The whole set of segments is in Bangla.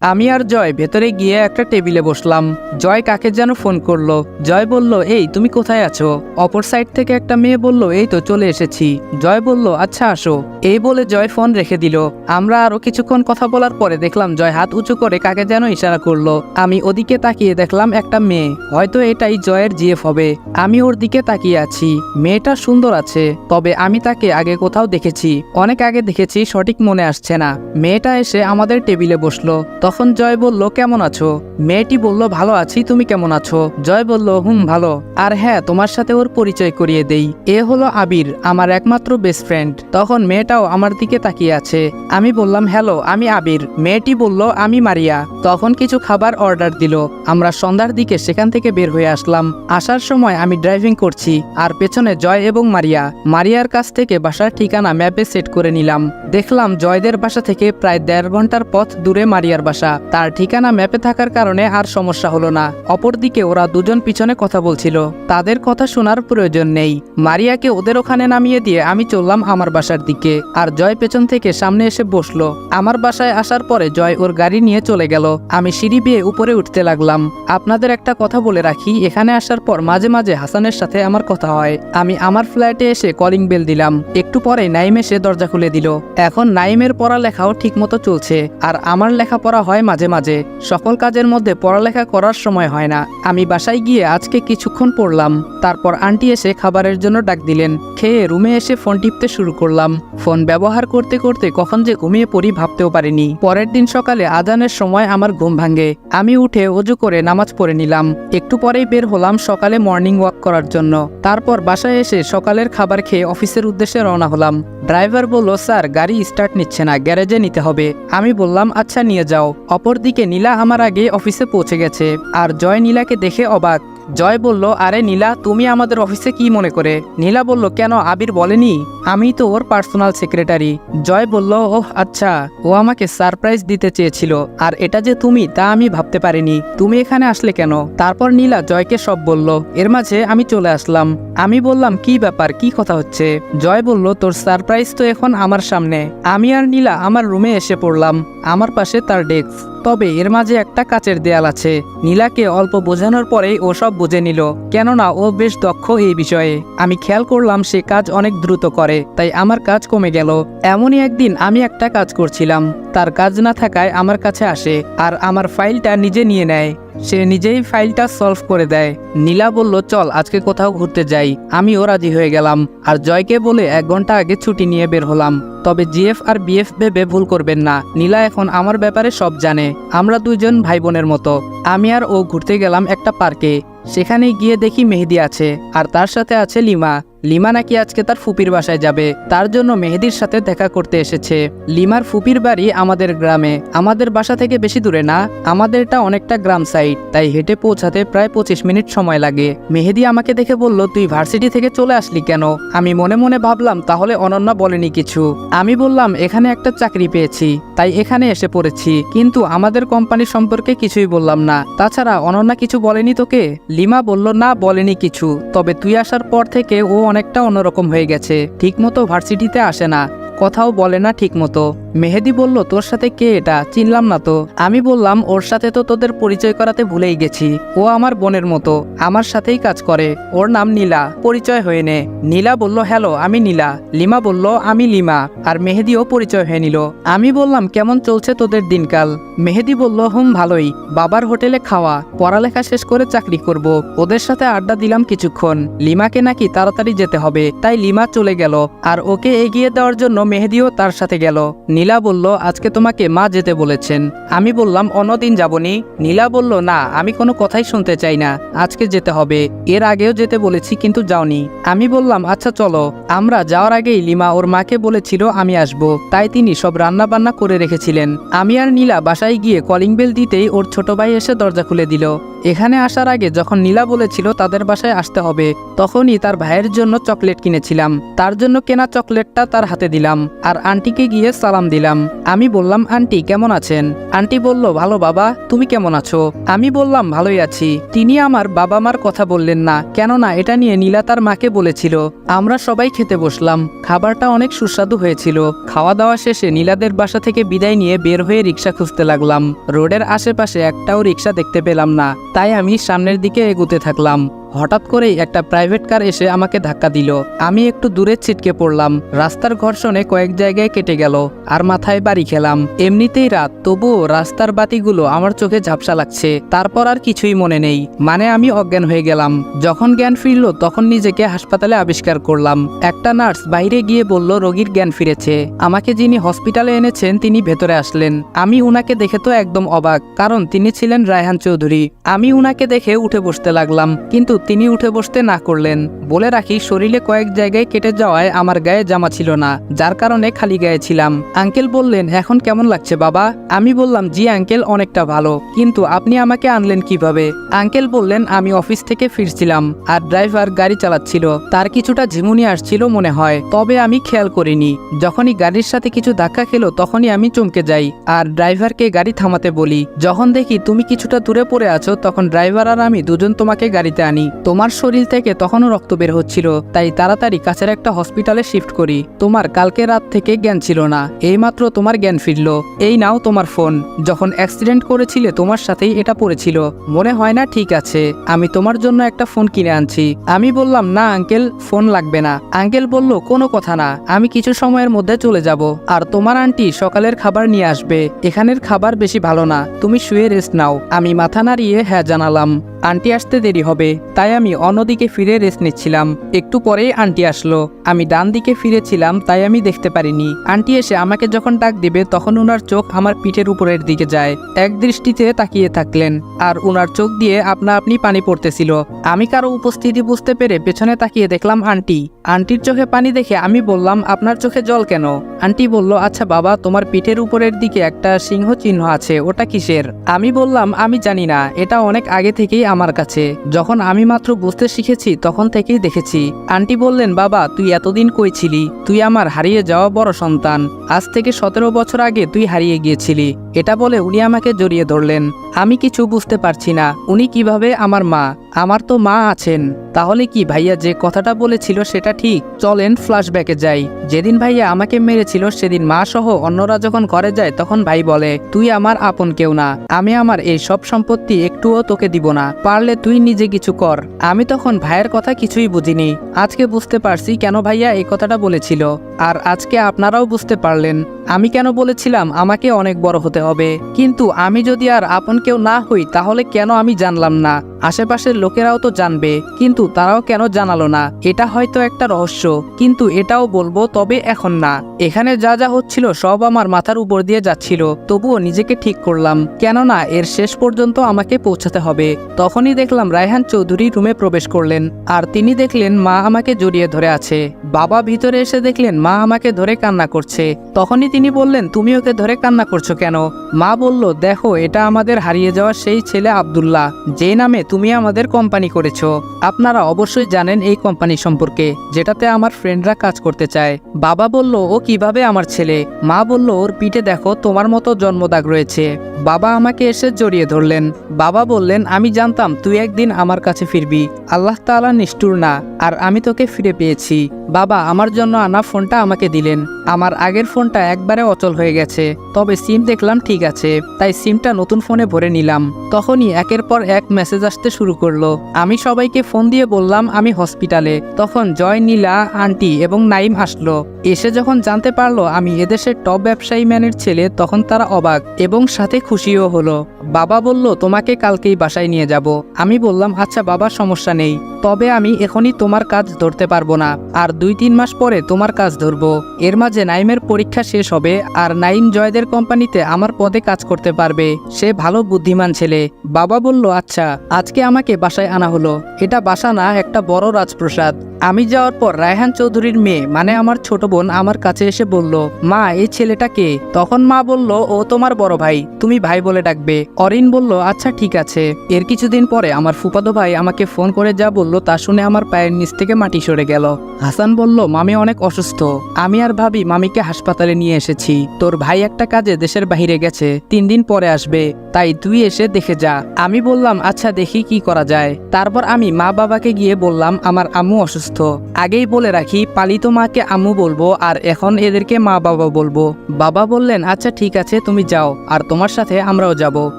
আমি আর জয় ভেতরে গিয়ে একটা টেবিলে বসলাম। জয় কাকে যেন ফোন করল। জয় বলল, এই, তুমি কোথায় আছো? অপর সাইড থেকে একটা মেয়ে বলল, এই তো, চলে এসেছি। জয় বলল আচ্ছা আসো। এই বলে জয় ফোন রেখে দিল। আমরা আরও কিছুক্ষণ কথা বলার পরে দেখলাম জয় হাত উঁচু করে কাকে যেন ইশারা করল। আমি ওদিকে তাকিয়ে দেখলাম একটা মেয়ে। হয়তো এটাই জয়ের জিএফ হবে। আমি ওর দিকে তাকিয়ে আছি। মেয়েটা সুন্দর আছে। তবে আমি তাকে আগে কোথাও দেখেছি। অনেক আগে দেখেছি, সঠিক মনে আসছে না। মেয়েটা এসে আমাদের টেবিলে বসল। তখন জয় বলল, কেমন আছো? মেয়েটি বলল, ভালো আছি, তুমি কেমন আছো? জয় বলল, হুম, ভালো। আর হ্যাঁ তোমার সাথে ওর পরিচয় করিয়ে দেই। এ হলো আবির, আমার একমাত্র বেস্ট ফ্রেন্ড তখন মেয়েটাও আমার দিকে তাকিয়ে আছে। আমি বললাম, হ্যালো, আমি আবির। মেয়েটি বলল, আমি মারিয়া। তখন কিছু খাবার অর্ডার দিল। আমরা সন্ধ্যার দিকে সেখান থেকে বের হয়ে আসলাম। আসার সময় আমি ড্রাইভিং করছি, আর পেছনে জয় এবং মারিয়া। মারিয়ার কাছ থেকে বাসার ঠিকানা ম্যাপে সেট করে নিলাম। দেখলাম জয়দের বাসা থেকে প্রায় দেড় ঘণ্টার পথ দূরে মারিয়ার বাসা। তার ঠিকানা ম্যাপে থাকার কারণে আর সমস্যা হলো না। অপরদিকে ওরা দুজন পিছনে কথা বলছিল। তাদের কথা শোনার প্রয়োজন নেই। মারিয়াকে ওদের ওখানে নামিয়ে দিয়ে আমি চললাম আমার বাসার দিকে। আর জয় পেছন থেকে সামনে এসে বসল। আমার বাসায় আসার পরে জয় ওর গাড়ি নিয়ে চলে গেল। আমি সিঁড়ি বেয়ে উপরে উঠতে লাগলাম। আপনাদের একটা কথা বলে রাখি, এখানে আসার পর মাঝে মাঝে হাসানের সাথে আমার কথা হয়। আমি আমার ফ্ল্যাটে এসে কলিং বেল দিলাম। একটু পরে নাইম এসে দরজা খুলে দিল। এখন নাইমের পড়ালেখাও ঠিকমতো চলছে। আর আমার লেখাপড়া হয় মাঝে মাঝে। সকল কাজের মধ্যে পড়ালেখা করার সময় হয় না। আমি বাসায় গিয়ে আজকে কিছুক্ষণ পড়লাম। তারপর আন্টি এসে খাবারের জন্য ডাক দিলেন। খেয়ে রুমে এসে ফোন টিপতে শুরু করলাম। ফোন ব্যবহার করতে করতে কখন যে ঘুমিয়ে পড়ি ভাবতেও পারিনি। পরের দিন সকালে আজানের সময় আমার ঘুম ভাঙে। আমি উঠে অজু করে নামাজ পড়ে নিলাম। একটু পরেই বের হলাম সকালে মর্নিং ওয়াক করার জন্য। তারপর বাসায় এসে সকালের খাবার খেয়ে অফিসের উদ্দেশ্যে রওনা হলাম। ড্রাইভার বলল, স্যার, গাড়ি স্টার্ট নিচ্ছে না, গ্যারেজে নিতে হবে। আমি বললাম আচ্ছা নিয়ে যাও। অপরদিকে নীলা আমার আগে অফিসে পৌঁছে গেছে আর জয় নীলাকে দেখে অবাক। জয় বলল, আরে নীলা, তুমি আমাদের অফিসে কি মনে করে? নীলা বলল, কেন আবির বলেনি? আমি তো ওর পার্সোনাল সেক্রেটারি জয় বলল, ওহ আচ্ছা ও আমাকে সারপ্রাইজ দিতে চেয়েছিল। আর এটা যে তুমি, তা আমি ভাবতে পারিনি। তুমি এখানে আসলে কেন? তারপর নীলা জয়কে সব বলল, এর মাঝে আমি চলে আসলাম। আমি বললাম, কি ব্যাপার? কি কথা হচ্ছে? জয় বলল, তোর সারপ্রাইজ তো এখন আমার সামনে। আমি আর নীলা আমার রুমে এসে পড়লাম। আমার পাশে তার ডেস্ক তবে এর মাঝে একটা কাচের দেয়াল আছে। নীলাকে অল্প বোঝানোর পরেই ও সব বুঝে নিল। কেননা ও বেশ দক্ষ এই বিষয়ে। আমি খেয়াল করলাম সে কাজ অনেক দ্রুত করে, তাই আমার কাজ কমে গেল। এমনই একদিন আমি একটা কাজ করছিলাম। তার কাজ না থাকায় আমার কাছে আসে, আর আমার ফাইলটা নিজে নিয়ে নেয়। সে নিজেই ফাইলটা সলভ করে দেয়। নীলা বলল, চল, আজকে কোথাও ঘুরতে যাই। আমিও রাজি হয়ে গেলাম। আর জয়কে বলে, এক ঘণ্টা আগে ছুটি নিয়ে বের হলাম। তবে জিএফ আর বিএফ ভেবে ভুল করবেন না। নীলা এখন আমার ব্যাপারে সব জানে। আমরা দুজন ভাই বোনের মতো। আমি আর ও ঘুরতে গেলাম একটা পার্কে। সেখানে গিয়ে দেখি মেহেদি আছে, আর তার সাথে আছে লিমা। লিমা নাকি আজকে তার ফুপির বাসায় যাবে। তার জন্য মেহেদির সাথে দেখা করতে এসেছে। লিমার ফুপির বাড়ি আমাদের গ্রামে। আমাদের বাসা থেকে বেশি দূরে না। আমাদেরটা অনেকটা গ্রাম সাইড, তাই হেঁটে পৌঁছাতে প্রায় পঁচিশ মিনিট সময় লাগে। মেহেদি আমাকে দেখে বলল, তুই ভার্সিটি থেকে চলে আসলি কেন? আমি মনে মনে ভাবলাম, তাহলে অনন্যা বলেনি কিছু। আমি বললাম, এখানে একটা চাকরি পেয়েছি, তাই এখানে এসে পড়েছি। কিন্তু আমাদের কোম্পানি সম্পর্কে কিছুই বললাম না। তাছাড়া অনন্যা কিছু বলেনি তোকে? লিমা বলল, না, বলেনি কিছু। তবে তুই আসার পর থেকে ও অনেকটা অন্যরকম হয়ে গেছে। ঠিকমতো ভার্সিটিতে আসে না। কথাও বলে না ঠিকমতো। মেহেদি বলল, তোর সাথে কে এটা? চিনলাম না তো। আমি বললাম, ওর সাথে তো তোদের পরিচয় করাতে ভুলেই গেছি। ও আমার বোনের মতো, আমার সাথেই কাজ করে। ওর নাম নীলা, পরিচয় হয়ে নে। নীলা বলল, হ্যালো, আমি নীলা। লিমা বলল, আমি লিমা। আর মেহেদিও পরিচয় হয়ে নিল। আমি বললাম, কেমন চলছে তোদের দিনকাল? মেহেদি বলল, হুম, ভালোই। বাবার হোটেলে খাওয়া, পড়ালেখা শেষ করে চাকরি করব। ওদের সাথে আড্ডা দিলাম কিছুক্ষণ। লিমাকে নাকি তাড়াতাড়ি যেতে হবে। তাই লিমা চলে গেল। আর ওকে এগিয়ে দেওয়ার জন্য মেহেদিও তার সাথে গেল। নীলা বলল, আজকে তোমাকে মা যেতে বলেছেন। আমি বললাম, অন্যদিন যাবনি। নীলা বলল, না, আমি কোনো কথাই শুনতে চাই না। আজকে যেতে হবে। এর আগেও যেতে বলেছি, কিন্তু যাওনি। আমি বললাম আচ্ছা চলো। আমরা যাওয়ার আগেই লিমা ওর মাকে বলেছিল আমি আসব। তাই তিনি সব রান্না বান্না করে রেখেছিলেন। আমি আর নীলা বাসায় গিয়ে কলিং বেল দিতেই ওর ছোট ভাই এসে দরজা খুলে দিল। এখানে আসার আগে যখন নীলা বলেছিল তাদের বাসায় আসতে হবে, তখনই তার ভাইয়ের জন্য চকলেট কিনেছিলাম। তার জন্য কেনা চকলেটটা তার হাতে দিলাম আর আন্টিকে গিয়ে সালাম দিলাম। আমি বললাম, আন্টি, কেমন আছেন? আন্টি বলল, ভালো বাবা, তুমি কেমন আছো? আমি বললাম, ভালোই আছি। তিনি আমার বাবা মার কথা বললেন না, কেননা এটা নিয়ে নীলা তার মাকে বলেছিল। আমরা সবাই খেতে বসলাম। খাবারটা অনেক সুস্বাদু হয়েছিল। খাওয়া দাওয়া শেষে নীলাদের বাসা থেকে বিদায় নিয়ে বের হয়ে রিক্সা খুঁজতে লাগলাম। রোডের আশেপাশে একটাও রিক্সা দেখতে পেলাম না। তাই আমি সামনের দিকে এগুতে থাকলাম। হঠাৎ করেই একটা প্রাইভেট কার এসে আমাকে ধাক্কা দিল। আমি একটু দূরে ছিটকে পড়লাম। রাস্তার ঘর্ষণে কয়েক জায়গায় কেটে গেল আর মাথায় বাড়ি খেলাম। এমনিতেই রাত, তবুও রাস্তার বাতিগুলো আমার চোখে ঝাপসা লাগছে। তারপর আর কিছুই মনে নেই। মানে আমি অজ্ঞান হয়ে গেলাম। যখন জ্ঞান ফিরল, তখন নিজেকে হাসপাতালে আবিষ্কার করলাম। একটা নার্স বাইরে গিয়ে বলল, রোগীর জ্ঞান ফিরেছে। আমাকে যিনি হসপিটালে এনেছেন, তিনি ভেতরে আসলেন। আমি উনাকে দেখে তো একদম অবাক, কারণ তিনি ছিলেন রায়হান চৌধুরী। আমি উনাকে দেখে উঠে বসতে লাগলাম। কিন্তু তিনি উঠে বসতে না করলেন। বলে রাখি, শরীরে কয়েক জায়গায় কেটে যাওয়ায় আমার গায়ে জামা ছিল না, যার কারণে খালি গায়ে ছিলাম। আঙ্কেল বললেন, এখন কেমন লাগছে বাবা? আমি বললাম, জি আঙ্কেল, অনেকটা ভালো। কিন্তু আপনি আমাকে আনলেন কীভাবে? আঙ্কেল বললেন, আমি অফিস থেকে ফিরছিলাম, আর ড্রাইভার গাড়ি চালাচ্ছিল। তার কিছুটা ঝিমুনি আসছিল মনে হয়। তবে আমি খেয়াল করিনি। যখনই গাড়ির সাথে কিছু ধাক্কা খেলো, তখনই আমি চমকে যাই, আর ড্রাইভারকে গাড়ি থামাতে বলি। যখন দেখি তুমি কিছুটা দূরে পড়ে আছো, তখন ড্রাইভার আর আমি দুজন তোমাকে গাড়িতে আনি। তোমার শরীর থেকে তখনও রক্ত বের হচ্ছিল, তাই তাড়াতাড়ি কাছের একটা হসপিটালে শিফট করি। তোমার কালকে রাত থেকে জ্ঞান ছিল না, এইমাত্র তোমার জ্ঞান ফিরল। এই নাও তোমার ফোন। যখন অ্যাক্সিডেন্ট করেছিলে, তোমার সাথেই এটা পড়েছিল। মনে হয় না ঠিক আছে, আমি তোমার জন্য একটা ফোন কিনে আনছি। আমি বললাম, না আঙ্কেল, ফোন লাগবে না। আঙ্কেল বলল, কোনো কথা না, আমি কিছু সময়ের মধ্যে চলে যাব। আর তোমার আন্টি সকালের খাবার নিয়ে আসবে। এখানের খাবার বেশি ভালো না, তুমি শুয়ে রেস্ট নাও। আমি মাথা নাড়িয়ে হ্যাঁ জানালাম। আন্টি আসতে দেরি হবে। তাই আমি অন্যদিকে ফিরে রেস্ট নিচ্ছিলাম। একটু পরেই আন্টি আসলো। আমি ডান দিকে ফিরেছিলাম, তাই আমি দেখতে পারিনি। আন্টি এসে আমাকে যখন ডাক দিবে, তখন ওনার চোখ আমার পিঠের উপরের দিকে যায়। এক দৃষ্টিতে তাকিয়ে থাকলেন, আর ওনার চোখ দিয়ে আপনা আপনি পানি পড়তেছিল। আমি কারও উপস্থিতি বুঝতে পেরে পেছনে তাকিয়ে দেখলাম আন্টি। আন্টির চোখে পানি দেখে আমি বললাম, আপনার চোখে জল কেন? আন্টি বলল আচ্ছা বাবা, তোমার পিঠের উপরের দিকে একটা সিংহ চিহ্ন আছে, ওটা কিসের? আমি বললাম, আমি জানি না, এটা অনেক আগে থেকেই আমার কাছে। যখন আমি মাত্র বুঝতে শিখেছি, তখন থেকেই দেখেছি। আন্টি বললেন, বাবা, তুই এতদিন কইছিলি তুই আমার হারিয়ে যাওয়া বড় সন্তান। আজ থেকে সতেরো বছর আগে তুই হারিয়ে গিয়েছিলি। এটা বলে উনি আমাকে জড়িয়ে ধরলেন। আমি কিছু বুঝতে পারছি না, উনি কীভাবে আমার মা আমার তো মা আছেন, তাহলে কি ভাইয়া যে কথাটা বলেছিল সেটা ঠিক? চলেন ফ্ল্যাশব্যাকে যাই। যেদিন ভাইয়া আমাকে মেরেছিল, সেদিন মা সহ অন্যরা যখন ঘরে যায়, তখন ভাই বলে, তুই আমার আপন কেউ না। আমি আমার এই সব সম্পত্তি একটুও তোকে দিব না। পারলে তুই নিজে কিছু কর। আমি তখন ভাইয়ের কথা কিছুই বুঝিনি। আজকে বুঝতে পারছি কেন ভাইয়া এই কথাটা বলেছিল। আর আজকে আপনারাও বুঝতে পারলেন, আমি কেন বলেছিলাম আমাকে অনেক বড় হতে হবে। কিন্তু আমি যদি আর আপন কেউ না হই, তাহলে কেন আমি জানলাম না? আশেপাশের লোকেরাও তো জানবে, কিন্তু তারাও কেন জানালো না? এটা হয়তো একটা রহস্য, কিন্তু এটাও বলব তবে এখন না। এখানে যা যা হচ্ছিল সব আমার মাথার উপর দিয়ে যাচ্ছিল, তবুও নিজেকে ঠিক করলাম। কেননা এর শেষ পর্যন্ত আমাকে পৌঁছাতে হবে। তখনই দেখলাম রায়হান চৌধুরী রুমে প্রবেশ করলেন, আর তিনি দেখলেন মা আমাকে জড়িয়ে ধরে আছে। বাবা ভিতরে এসে দেখলেন মা আমাকে ধরে কান্না করছে। তখনই তিনি বললেন, তুমি ওকে ধরে কান্না করছ কেন? মা বলল, দেখো, এটা আমাদের হারিয়ে যাওয়া সেই ছেলে আব্দুল্লাহ, যে নামে তুমি আমাদের কোম্পানি করেছ। আপনারা অবশ্যই জানেন এই কোম্পানি সম্পর্কে, যেটাতে আমার ফ্রেন্ডরা কাজ করতে চায়। বাবা বলল, ও কীভাবে আমার ছেলে? মা বলল, ওর পিঠে দেখো, তোমার মতো জন্মদাগ রয়েছে। বাবা আমাকে এসে জড়িয়ে ধরলেন। বাবা বললেন, আমি জানতাম তুই একদিন আমার কাছে ফিরবি। আল্লাহ তাআলা নিষ্ঠুর না, আর আমি তোকে ফিরে পেয়েছি। বাবা, আমার জন্য আনা ফোনটা আমাকে দিলেন। আমার আগের ফোনটা একবারে অচল হয়ে গেছে। তবে সিম দেখলাম ঠিক আছে, তাই সিমটা নতুন ফোনে ভরে নিলাম। তখনই একের পর এক মেসেজ আসতে শুরু করল। আমি সবাইকে ফোন দিয়ে বললাম, আমি হসপিটালে। তখন জয়, নীলা, আন্টি এবং নাইম আসলো। এসে যখন জানতে পারল আমি এদেশের টপ ব্যবসায়ী ম্যানের ছেলে, তখন তারা অবাক এবং সাথে খুশিও হলো। বাবা বলল, তোমাকে কালকেই বাসায় নিয়ে যাব। আমি বললাম আচ্ছা বাবা, সমস্যা নেই। তবে আমি এখনই তোমার তোমার কাজ ধরতে পারব না। আর দুই তিন মাস পরে তোমার কাজ ধরবো। এর মাঝে নাইমের পরীক্ষা শেষ হবে আর নাইম জয়দের কোম্পানিতে আমার পদে কাজ করতে পারবে। সে ভালো বুদ্ধিমান ছেলে। বাবা বলল আচ্ছা আজকে আমাকে বাসায় আনা হলো। এটা বাসা না, একটা বড় রাজপ্রসাদ। আমি যাওয়ার পর রায়হান চৌধুরীর মেয়ে মানে আমার ছোট বোন, আমার কাছে এসে বলল, মা, এই ছেলেটা কে? তখন মা বলল, ও তোমার বড় ভাই। তুমি ভাই বলে ডাকবে। অরিন বলল আচ্ছা ঠিক আছে। এর কিছুদিন পরে আমার ফুপাদো ভাই আমাকে ফোন করে যা বলল তা শুনে আমার পায়ের নিচ থেকে মাটি সরে গেল। হাসান বলল, মামি অনেক অসুস্থ। আমি আর ভাবি মামিকে হাসপাতালে নিয়ে এসেছি। তোর ভাই একটা কাজে দেশের বাইরে গেছে। তিন দিন পরে আসবে। তাই তুই এসে দেখে যা। আমি বললাম আচ্ছা দেখি কি করা যায়। তারপর আমি মা বাবাকে গিয়ে বললাম, আমার আম্মু অসুস্থ। আগেই বলে রাখি, পালিত মাকে আম্মু বলব, আর এখন এদেরকে মা বাবা বলব। বাবা বললেন আচ্ছা ঠিক আছে, তুমি যাও, আর তোমার সাথে আমরাও যাব।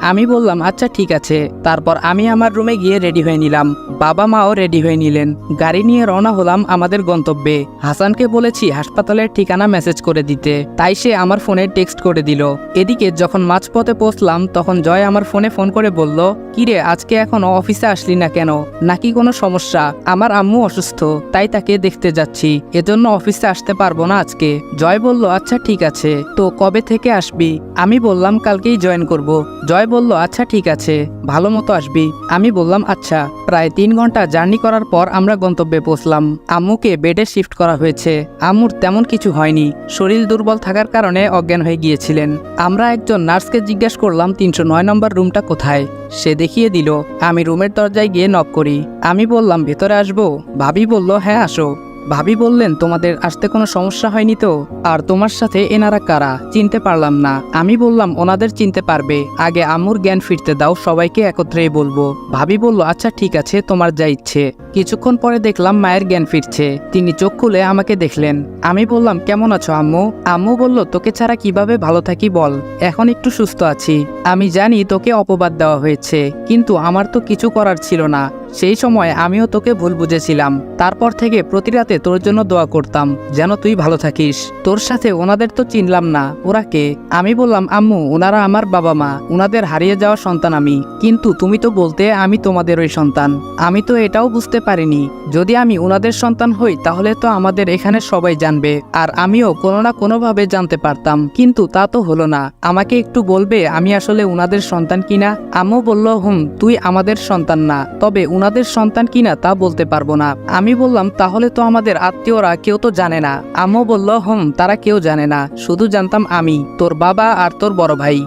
আমি বললাম আচ্ছা ঠিক আছে। তারপর আমি আমার রুমে গিয়ে রেডি হয়ে নিলাম। বাবা মাও রেডি হয়ে নিলেন। গাড়ি নিয়ে রওনা হলাম আমাদের গন্তব্যে। হাসানকে বলেছি হাসপাতালের ঠিকানা মেসেজ করে দিতে। তাই সে আমার ফোনে টেক্সট করে দিল। এদিকে যখন মাঝপথে পৌঁছলাম, তখন জয় আমার ফোনে ফোন করে বলল, কিরে, আজকে এখনও অফিসে আসলি না কেন? নাকি কোনো সমস্যা? আমার আম্মু অসুস্থ, তাই তাকে দেখতে যাচ্ছি। এজন্য অফিসে আসতে পারব না আজকে। জয় বলল আচ্ছা ঠিক আছে। তো কবে থেকে আসবি? আমি বললাম, কালকেই জয়েন করব। জয় বলল আচ্ছা ঠিক আছে, ভালো মতো আসবি। আমি বললাম আচ্ছা। প্রায় তিন ঘণ্টা জার্নি করার পর আমরা গন্তব্যে পৌঁছলাম। আম্মুকে বেডে শিফট করা হয়েছে। আম্মুর তেমন কিছু হয়নি। শরীর দুর্বল থাকার কারণে অজ্ঞান হয়ে গিয়েছিলেন। আমরা একজন নার্সকে জিজ্ঞেস করলাম, তিনশো নয় নম্বর রুমটা কোথায়? সে দেখিয়ে দিল, আমি রুমের দরজায় গিয়ে নক করি। আমি বললাম, ভেতরে আসব? ভাবি বলল হ্যাঁ আসো। ভাবি বললেন, তোমাদের আসতে কোনো সমস্যা হয়নি তো? আর তোমার সাথে এনারা কারা? চিনতে পারলাম না। আমি বললাম, ওনাদের চিনতে পারবে। আগে আম্মুর জ্ঞান ফিরতে দাও, সবাইকে একত্রেই বলব। ভাবি বলল আচ্ছা ঠিক আছে, তোমার যা ইচ্ছে। কিছুক্ষণ পরে দেখলাম মায়ের জ্ঞান ফিরছে। তিনি চোখ খুলে আমাকে দেখলেন। আমি বললাম, কেমন আছো আম্মু? আম্মু বলল, তোকে ছাড়া কীভাবে ভালো থাকি বল। এখন একটু সুস্থ আছি। আমি জানি তোকে অপবাদ দেওয়া হয়েছে, কিন্তু আমার তো কিছু করার ছিল না। সেই সময় আমিও তোকে ভুল বুঝেছিলাম। তারপর থেকে প্রতি রাতে তোর জন্য দোয়া করতাম, যেন তুই ভালো থাকিস। তোর সাথে ওনাদের তো চিনলাম না, ওরা কে? আমি বললাম, আম্মু, ওনারা আমার বাবা মা, ওনাদের হারিয়ে যাওয়া সন্তান আমি। কিন্তু তুমি তো বলতে আমি তোমাদের ওই সন্তান। আমি তো এটাও বুঝতে পারিনি। যদি আমি ওনাদের সন্তান হই, তাহলে তো আমাদের এখানে সবাই জানবে, আর আমিও কোনো না কোনোভাবে জানতে পারতাম। কিন্তু তা তো হলো না। আমাকে একটু বলবে, আমি আসলে ওনাদের সন্তান কিনা? আম্মু বলল, হুম, তুই আমাদের সন্তান না। তবে উনাদের সন্তান কিনা তা বলতে পারব না। আমি বললাম, তাহলে তো আমাদের আত্মীয়রা কেউ তো জানে না। আম্মু বলল, হম, তারা কেউ জানে না। শুধু জানতাম আমি, তোর বাবা আর তোর বড় ভাই।